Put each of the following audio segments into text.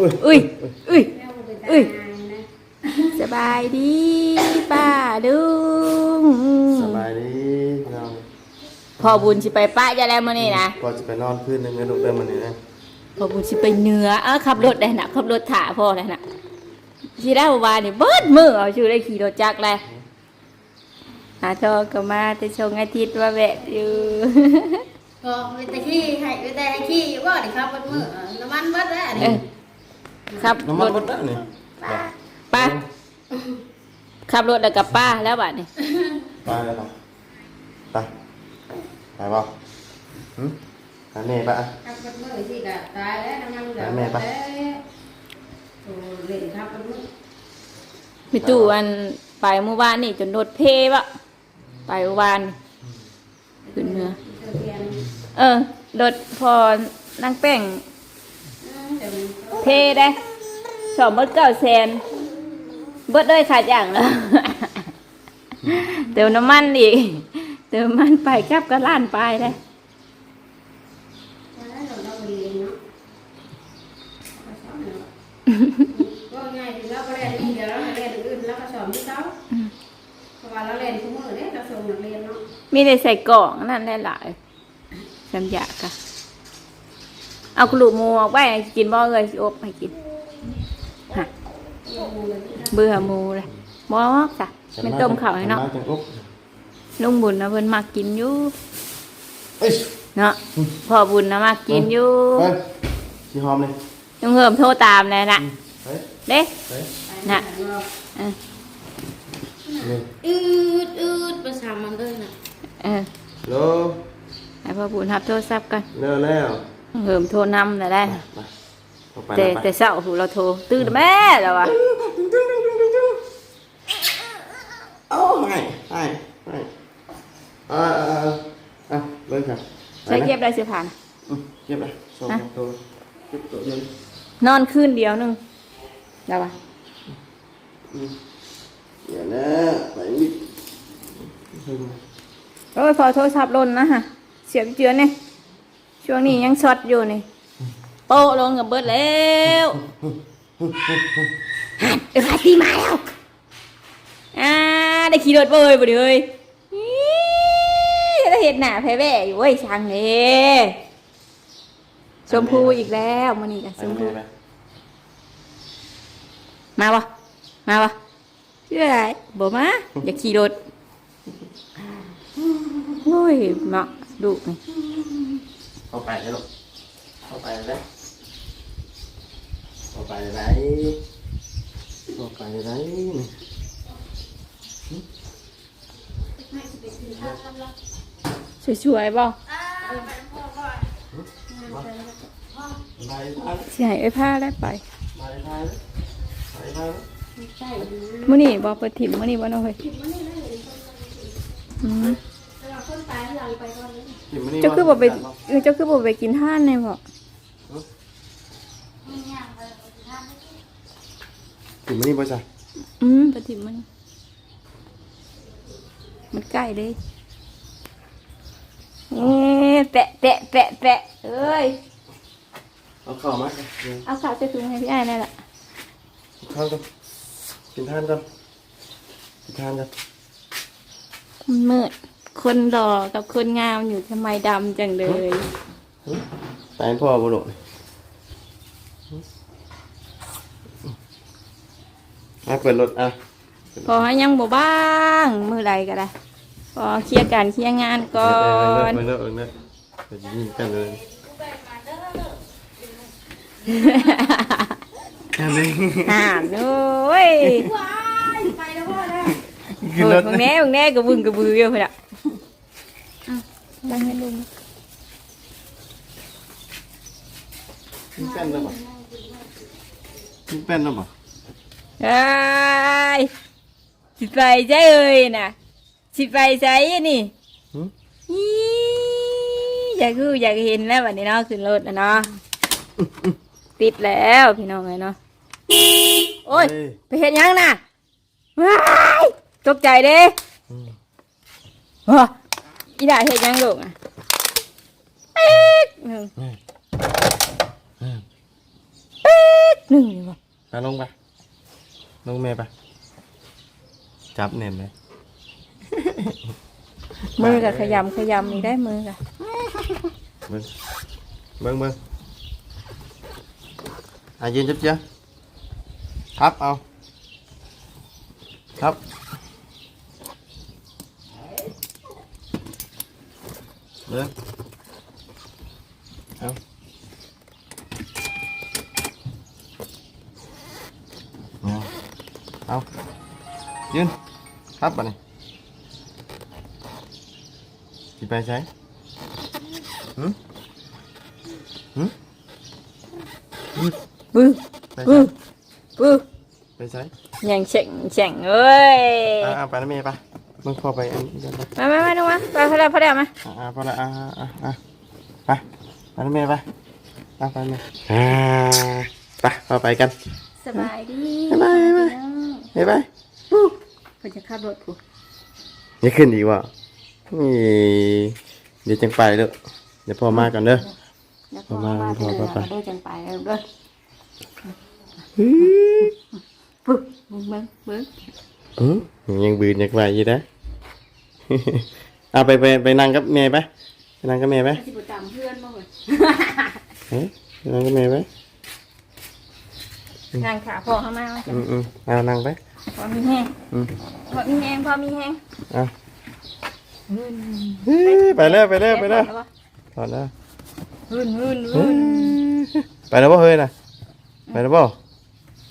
อุ้ยอุ้ยแม่บ่เป็นตาอุ้ยอายนะสบายดีป้าดุงสบายดีพี่น้องพอบุญสิไปป้าจะแล้วมื้อนี้นะก็จะไปนอนคืนหนึงในลูกเดิมมันนี่นะพอบุญสิไปเหนือเอ้าขับรถได้น่ะขับรถถ่าพ่อได้น่ะสิได้ว่านี่เบิดมื้อเอาชื่อได้ขี่รถจักรเลยหาทอก็มาแต่ชงอาทิตย์ว่าแวะอยู่ก็เป็นตะขี้ให้เป็นแต่ให้ขี้อยู่บ่นี่ครับเบิดมื้อเออน้ำมันเบิดแล้วอันเอนี้อ ขับน้ำรมันถหมดแล้วนี่ป้าขับรถแล้วกับป้าแล้วบัดนี้ไปแล้วไปไปไปบ่หึไปแม่ปะครับเบิดมื้อสิก็ตายแล้วน้ำมันเหลือแม่ปะ แล้วโอ้เล่นครับเบิดมื้อมีตู้อันไปเมื่อวานนี่จนรถเพบะไปเมื่อวานขึ้นเหนือเจอเพียนเออรถพอนั่งแป้งเออเดี๋ยวมัน เพได้สอบเบิดเก้าแสนเบิดด้วยขาดอย่างแล้วเติมน้ำมันอีก เติมมันไปกลับก็ล้านไปได้แล้วเราเราเรียก็ง่ายดีแล้วก็เรียนนี่เดี๋ยวเราเรียนอื่นแล้วก็สอนที่เขาเพราะว่าเราเรียนทุกมื้อเนี่ยเราส่งนักเรียนเนาะมีได้ใส่กล่องนั่นหลายๆจำยากะ เอากระดูกหมูออกไปให้กินบ่เลยสิอบให้กินฮะเบื่อหมูเลยบอกจ้ะไม่ต้มข้าวให้เนาะจังอุ๊บลุงบุญนะเพิ่นมักกินอยู่เอ้ยเนาะพ่อบุญนะมักกินอยู่ไปสีหอมเลยลุงเฮิมโทรตามเลยนะเฮ้ยเด้เฮ้ยน่ะเออนี่อืดอืดภาษามันด้วยนะเออโลให้พ่อบุญรับโทรศัพท์กันเร็วแล้วลุง เฮิมโทรนำเลยได้ไปเอาไปแต่แล้วไปแต่เช้าหูเราโทรตื่นแม่แล้ววะเอ้าให้ให้ให้อ่าอ่าอ่าอะเริ่มค่ะใช้เก็บได้สิผ่านอืมเก็บเลยสองฮะตัวเก็บตัวเดียวนอนคืนเดียวหนึงแล้ววะอืมเดี๋ยวนะไปนิดเพิ่มโอ้ยพอโทรศัพท์หล่นนะฮะเสียบเจือนเนี่ย ช่วงนี้ยังช็อตอยู่นี่ โปะลงกับเบิดแล้วเออพาตีมาแล้ว อ่า ได้ขี่รถเบยบ่ดิเฮ้ยอี๋จะเห็นหน้าแพ้แว่อยู่เว้ยช่างเลยชมพูอีกแล้วมันนี่กับชมพูไปมาปะมาปะเชื่ออะไรบ่มา อย่าขี่รถโอ้ยเนาะดุนี่ เข้าไปเลยลูกเข้าไปเลยเข้าไปเลยเข้าไปเลยนี่สวยๆบ่ไปทานสิให้ไอ้ผ้าได้ไปไปทานไปทานมื้อนี้บ่เปิดถิ่มมื้อนี้บ่เนาะเฮ้ยอืมกินมื้อนี้ เจ้าคือบ่ไปเออเจ้าคือบ่ไปกินท่านในบ่กินมื้อนี้บ่จ้ะอืมเปิดถิ่มมื้อนี้มันใกล้เลยเอ๊ะแปะแปะแปะแปะเอ้ยเอาข้าวมาจ้ะเอาข้าวใส่ถุงให้พี่อ้ายนั่นแหละข้าวกันกินทานกันกินทานกันมันมืด คนหล่อกับคนงามอยู่ทำไมดำจังเลย ตายพ่อบ่ลูกอะเปิดรถอะพอให้ยังบ่บ้าง มือใดก็ได้พอเคลียร์การเคลียร์งานก่อนเปิดรถเปิดรถเปิดยิงกันเลยกันเลยห่านโอ้ยว้ายไปแล้วพ่อแล้วขึ้นโอ้รยถบางแน่บางแน่กระบึงกระบือเยอะไปละอะ ตั้งให้ลุงขึ้นเป็นแล้วป่ะขึ้นเป็นแล้วป่ะไอ้ยสิไปใจเอ้ยน่ะสิไปใจนี่หืมอีอยากคืออยากเห็นแล้ววันนี้เนาะขึ้นรถนะเนาะติดแล้วพี่น้องเลยเนาะโอ้ยไปเห็นยังน่ะว้ายตกใจเด้ว้า อีด่าเห็นยังลูกอะเป๊กหนึ่งเป๊กหนึ่งนี่บ่มาลงไปลงแม่ไปจับเน่นเลยมือกับขยำขยำอีกได้มือกับเบิ้งเบิ้งเบิ้งอะยืนจับเจ้าทับเอาทับ Được Không Không. Duyên Hấp bà này. Chị bay trái Ừ Ừ Ừ Ừ Ừ Bay trái nhanh chạy chạy ơi. À à bà nó mê bà บื้อไปบื้ใช้อบื้อไปใช้ยังเฉ่งเฉ่งเอ้ยอ่าอ่าไปนะเมย์ไปมึงพอไปอันนี้กันไปมามามาดูมาไปพอแล้วพอแล้วมาอ่าอ่าพอละอ่าอ่าอ่าไปไปนะเมย์ไปไปไปเมย์อ่าไปพอไปกันสบายดีบ๊ายบายบ๊ายบายไปไปเพิ่นจะขับรถผู้นี่ขึ้นดีกว่านี่เดี๋ยวจังไปเด้อเดี๋ยวพอมากันเด้อ แล้วประมาณเพิ่นพอไป เด้อจังไปเด้อเด้ออื้อปึ๊บเบิ่งเบิ่งเบิ่ง อืมยังบืนยังไหวอยู่นะเอาไปไปไปนั่งกับเมย์ไปไปนั่งกับเมย์ไปสิบ่ตามเพื่อนบ่เว้ยเฮ้ยไปนั่งกับเมย์ไปงานขาพ่อเข้ามาว่าจัอืงมอืมเอานั่งไปพอมีแฮงอืมพอมีแฮงพอมีแฮงเอาหืนเฮ้ยไปเลยไปเลยไปเลยถอดแล้วหืนหืนเฮ้หืยนไปแล้วบ่เฮ้ยน่ะไปแล้วบ่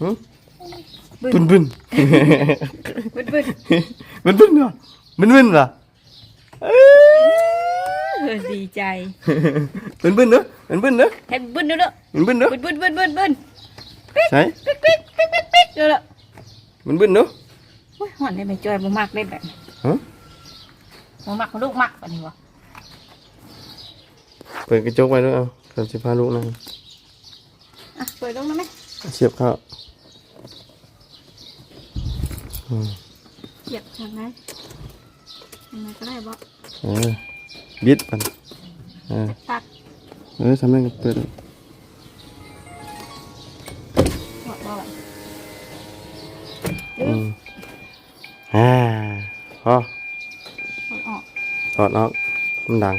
หึ บึ้นบึ้นบึ้นบึ้นบึ้นบึ้นเหรอบึ้นบึ้นเหรอเอ้ยเออดีใจบึ้นบึ้นเนอะบึ้นบึ้นเนอะให้บึ้นเด้อเด้อบึ้นบึ้นเนอะบึ้นบึ้นบึ้นบึ้นบึ้นใช่ปิ๊กปิ๊กปิ๊กปิ๊กปิ๊กเด้อเด้อบึ้นบึ้นเนอะโอ้ยหอนได้ไหมจอยบ่มักได้แบบนี้ฮะบ่มักลูกมักแบบนี้วะเปิดกระจกไว้ด้วยเอาก่อนสิพาลูกนั่งอะเปิดลงได้ไหมเสียบเข้าอืม เหยียบทางไหนทางไหนก็ได้บ่เออบิดมันเออตักเออทำนั่นก็เปิดบ่บ่อืมอ่าพอถอดออกถอดออกมันดัง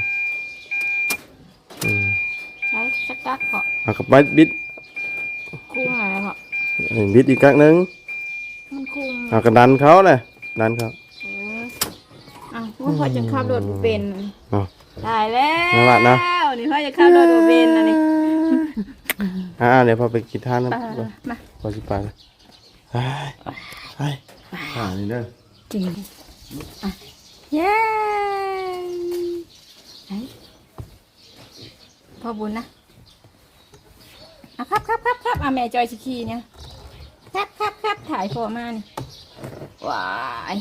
อืมใช้สักกักพอเอากับไปบิดคุ้งอะไรพอเห็นบิดอีกครั้งหนึงมัน คุ้งเอากระดันเขาเลยดันเขา เอออะคุณพ่อจะขับรถบ่เป็นเอาตายแล้วนั่นล่ะนะ นี่พ่อจะขับรถบ่เป็นอันนี้อ่าเดี๋ยวพอไปกินท่านะไปมาพอสิไปเลยไปไปอ่านี่เด้อจริงดิอะเย้ไหนพ่อบุญนะอะครับครับครับครับอะแม่จอยสิขี่เนี่ย ครับครับครับถ่ายพ่อมานี่ว้าย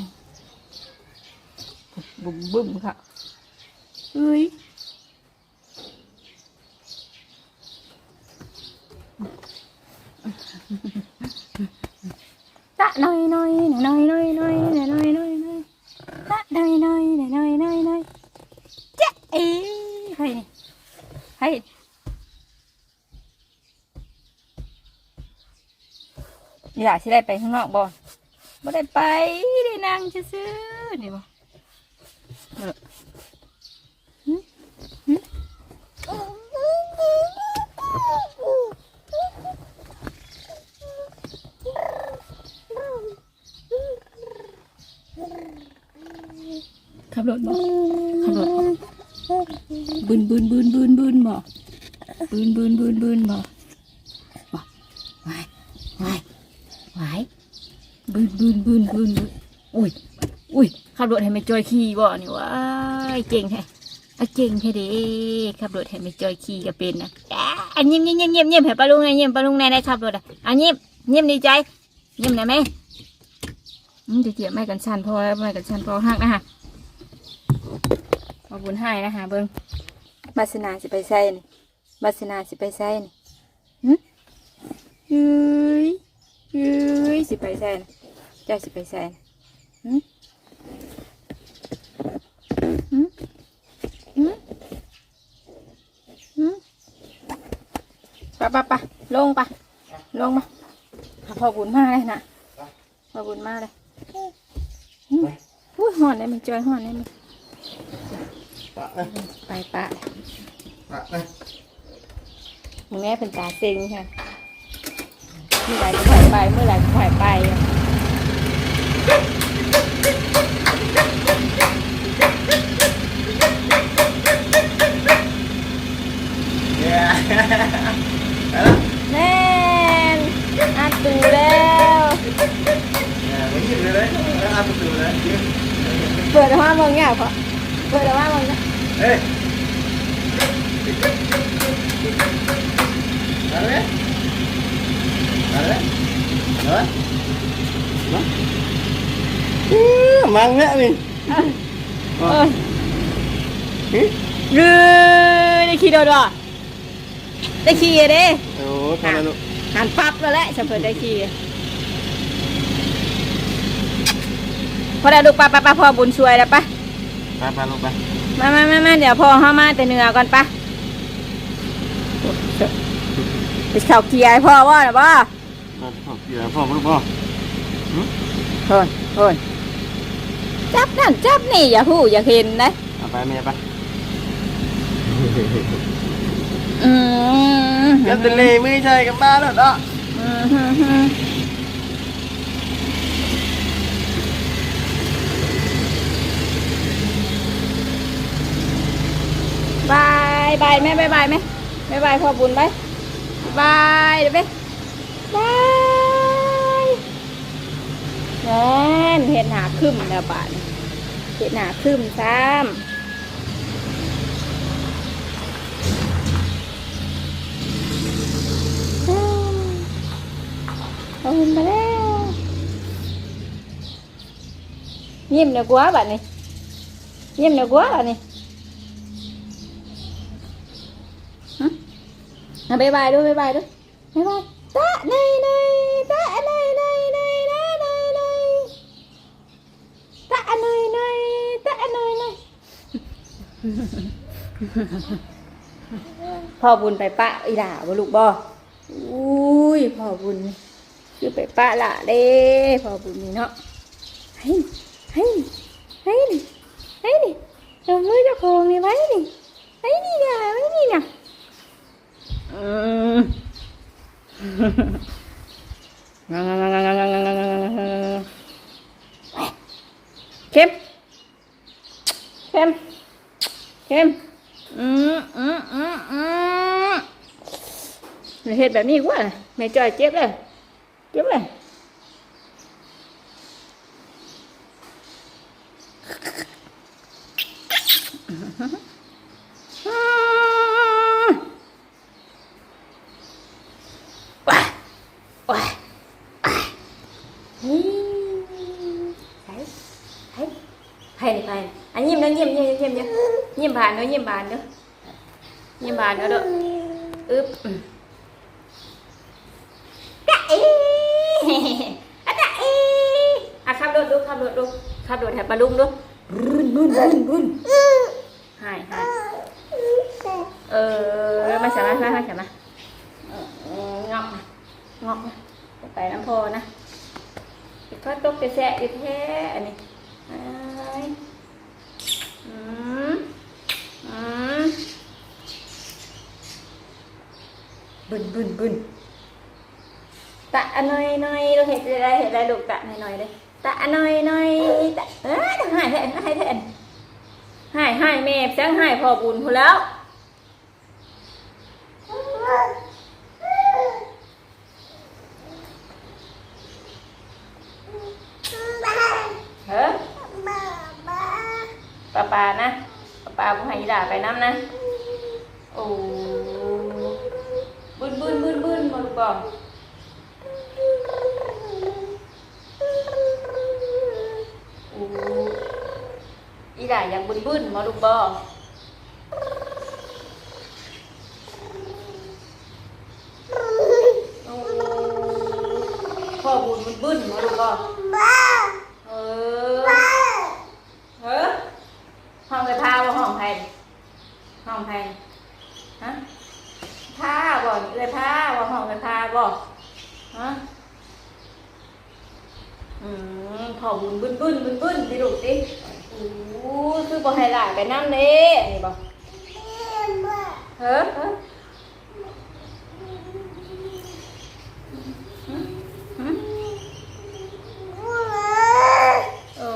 บุ้มบุ้มค่ะเฮ้ยตะน่อยหน่อยน่อยน่อยน่อยน่อยน่อยน่อยน่อยตะน่อยน่อยน่อยน่อยน่อยเจ๊เอ้ยใครนี่ใคร อยากสิได้ไปข้างนอกบ่บ่ได้ไปได้นั่งซื่อๆนี่บ่ขับรถบ่ขับรถบ่บึนบึนบึนบึนบึนบ่บึนบึนบึนบึนบ่บ่ไว้ไว้ไว้ บึนบึนบึนบึนอุ้ยอุ้ยขับรถให้ไม่จอยขี่บ่นี่ว้ายเก่งแท้เก่งแท้เด้ขับรถให้ไม่จอยขี่ก็เป็นนะอันยิ้มยิ้มยิ้มยิ้มยิ้มให้ป้าลุงหน่อยยิ้มป้าลุงหน่อยได้ขับรถอะอันยิ้มยิ้มดีใจยิ้มได้ไหมมเดี๋ยวเจียบไม่กันชันพอไม่กันชันพอหักนะฮะมาบุญให้นะคะเบิ้งบาสนาสิไปใส่นี่บาสนาสิไปใส่นี่หึเฮ้ยเฮ้ยสิไปใส่นี่ จ้าสิไปใส่นี่หึหึหึหึปะปะปะลงปะลงมาหาพ่อบุญมาเลยนะพ่อบุญมาเลยอุ้ยห่อนได้ไหมจอยห่อนได้ไหมปะเอ้ยไปปะปะเอ้ยมึงแม่เป็นตาเซ็งค่ะเมื่อไหรก็ปล่อยไปเมื่อไหรก็ปล่อยไปอะ เย้ไปแล้วแน่นอัดตูแล้วเออไม่หยิบเลยเลยแล้ว เอาประตูเลยยืนเปิดออกมาเมืองเนี่ยพอเปิดออกมาเมืองเนี่ยเฮ้ยมาเลยมาเลยมาเลยมาอื้อมังเนี่ยนี่เออหึรือได้ขี่โดดว่ะได้ขี่เด้โอ้ทำอะไรลูกหันปั๊บแล้วแหละฉันเปิดได้ขี่พอได้ลูกปะปะปะพ่อบุญช่วยแล้วปะไปไปลูกไปมามามามาเดี๋ยวพ่อเข้ามาแต่เหนือก่อนปะไปเข่าเกียร์ให้พ่อว่าหรือเปล่ามาพ่อเกี่ยวพ่อมาลูกพ่อเฮ้ยเฮ้ย จับนั่นจับนี่อย่าพูดอย่าเห็นนะเอาไปเมียไปอืมกันทะเลไม่ใช่กันบ้านแล้วเนาะอืมฮึ่มฮึ่มบายบายแม่บายบายไหมบายบายพ่อบุญไปบายเดี๋ยวไปบายแน่นเห็นหาคึมแล้วบาด เห็นหาคึมซ้ำเอาบุญมาแล้วยิ้มเดี๋ยวกลัวบัดนี้ยิ้มเดี๋ยวกลัวบัดนี้ À, bye bye ด้วย bye bye ด้วย bye bye ตะในในตะในในในในในในตะในในตะในใน พ่อบุญไปปะอีหล่าบ่ลูกบ่อุ้ยพ่อบุญคือไปปะละเด้พ่อบุญนี่เนาะเฮ้ยเฮ้ยเฮ้ยนี่เฮ้ยนี่เอามือเจะโคงนี่ไว้นี่ไว้นี่เนี่ยไว้นี่เนี่ยอืมเข้มเข้ม เข้มอืมอืมอืมอืมเห็ดแบบนี้กว่าแม่จอยเจ็บเลยเจ็บเลยอืมว้ายว้ายเฮ้ยใส่ใส่ใครนี่ใครอันยิ้มนะยิ้มยิ้มยิ้มยิ้มยิ้มผ่านเนาะยิ้มผ่านเนาะยิ้มผ่านเนาะเด้ออึ๊บอืมกะอีอะกะอีอะขับรถดูขับรถดูขับรถแถบปลาลุงดูรุนรุนรุนรุนหายหายเออมาใช่ไหมมาใช่ไหมงอกนะงอกนะจะไปน้ำพอนะอีกข้อตกจะแสะอยู่แท้อันนี้ไอ้ายอืมอืมบึ นบึนบึนตะหน่อยหน่อยเราเห็นอะไรเห็นอะไรลูกตะหน่อยหน่อยเลยตะหน่อยหน่อยตะเอ้ยหายแทนหายแทนหายหายแม่จังหายพอบุญพอแล้ว เฮ้ยปลาปลานะปลาปลาผู้ให้ด่าไปน้ำนะโอ้บึ้นบึ้นบึ้น บึ้นมาลูกบอกโอ้อีด่าอยากบึ้นบึนมาลูกบอกโอ้พ่อบุญบึ้นบึ้นมาลูกบอก เออเออห้องกระทาบ่ห้องไทยห้องไทยฮะท่าบ่เลยท่าบ่ห้องกระทาบ่ อืมพอบุญบึ้นบึ้นบึ้นบึ้นดิลูกดิโอ้คือบ่ให้หลานไปน้ำเด้นนี้บ่เฮ้อเฮ้ออ้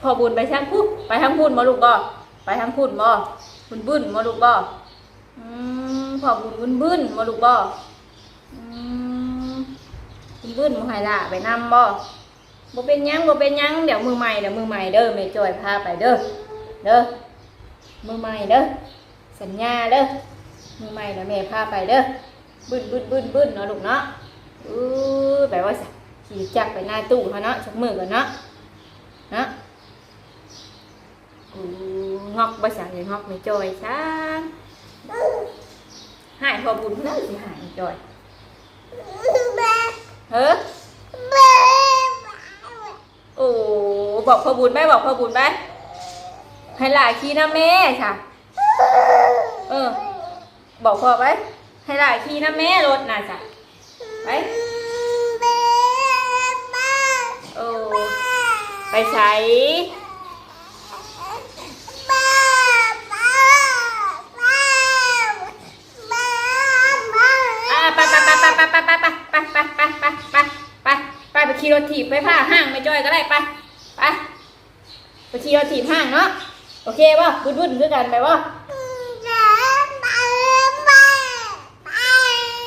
พอบุญไปทางพูดไปทางพูดมาลูกบ่ไปทางพูดบ่บุญบึ้นมาลูกบ่อืมพอบุญบึ้นบึ้นมาลูกบ่อืมคุณ บื้นมือหายละไปนำบ่บ่เป็นหยังบ่เป็นหยังเดี๋ยวมือใหม่เดี๋ยวมือใหม่เด้อแม่จอยพาไปเด้อเด้อมือใหม่เด้อสัญญาเด้อมือใหม่เดี๋ยวแม่พาไปเด้อบึ้นบึ้นบึ้นบึ้นเนาะลูกเนาะอู้แปว่าสิขี่จักไปหน้าตู้เขาเนาะชักมือกันเนาะเนาะอู้งอกบ่สั่งงอกแม่จอยช้างหายพอบุญเพิ่นสิหายแม่จอย เฮ้อโอ้บอกพ่อบุญไหมบอกพ่อบุญไหมให้หลาขี่นะแม่ค่ะ เออ บอกพ่อไปให้หลาขี่นะแม่รถน่ะจ้ะไปโอ้ไปใช้ไปไปไปไปไปไปไปไป ไปไปไปไปไปไปไปไปขี่รถถีบไปผ้าห้างไปจอยก็ได้ไปไปไปขี่รถถีบห้างเนาะโอเคป่ะบุญบุญคือกันไปป่ะ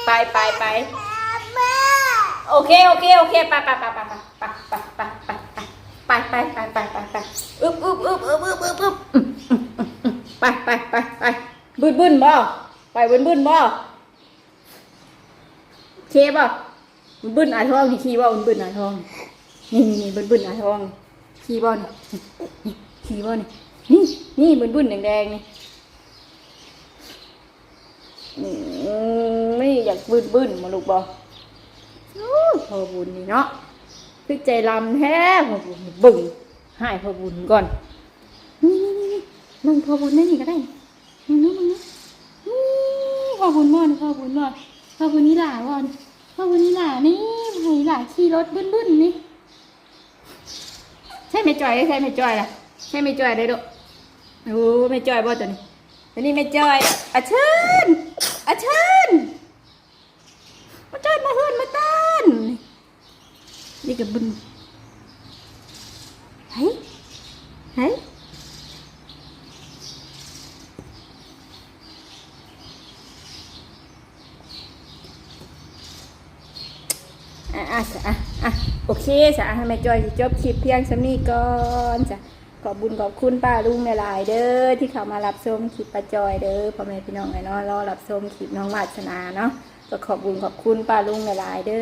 ไปไปไปโอเคโอเคโอเคไปไปไปไปไปไปไปไปไปไปไปไปไปไปไปอึบอึบอึบอึบอึบอึบอึบไปไปไปไปบุญบุญบ่ไปบุญบุญบ่เคบ่ มันบึ้นอาทองนี่ขี้บ่มันบึ้นอาทอง นี่นี่บึ้นบึ้นอาทองขี้บ่นี่นี่ขี้บ่นี่นี่นี่บึ้นบึ้นแดงๆนี่ไม่อยากบึ้นบึ้นมาลูกบอพอบุญนี่เนาะคือใจลำแท้พอบุญบึ้งหายพอบุญก่อนนี่นี่นี่นี่นั่งพอบุญได้นี่ก็ได้มึงนู้มึงนู้นี่พอบุญบ่นี่พอบุญบ่พอบุญนี่หล่าบ่นี่ ว่าวันนี้หล่ะนี่ไห้หล่ะขี่รถบึ้นบึ้นนี่ ใช่ไม่จอยใช่ไม่จอยล่ะ ใช่ไม่จอยได้ดอกโอ้ไม่จอยบ่ตัวนี้ตัวนี้ไม่จอยอาเชิญอาเชิญมาจอยมาเฮือนมาต้นนี่กับบึ้นเฮ้ยเฮ้ยอะอะจ้ะอะอะโอเค จ้ะให้แม่จอยสิจบคลิปเพียงสำนี้ก่อนจ้ะขอบบุญขอบคุณป้าลุงหลายๆเด้อที่เขามารับชมคลิปป้าจอยเด้อพ่อแม่พี่น้องไอ้เนาะรอรับชมคลิปน้องวาสนาเนาะก็ขอบบุญขอบคุณป้าลุงหลายๆเด้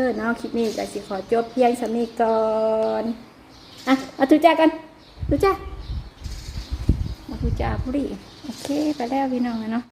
อเนาะคลิปนี้ก็สิขอจบเพียงสำนี้ก่อนอะเอาทุจ้ากันทุจ้าเอาทุจ้าผู้ดีโอเคไปแล้วพี่น้องไอ้เนาะ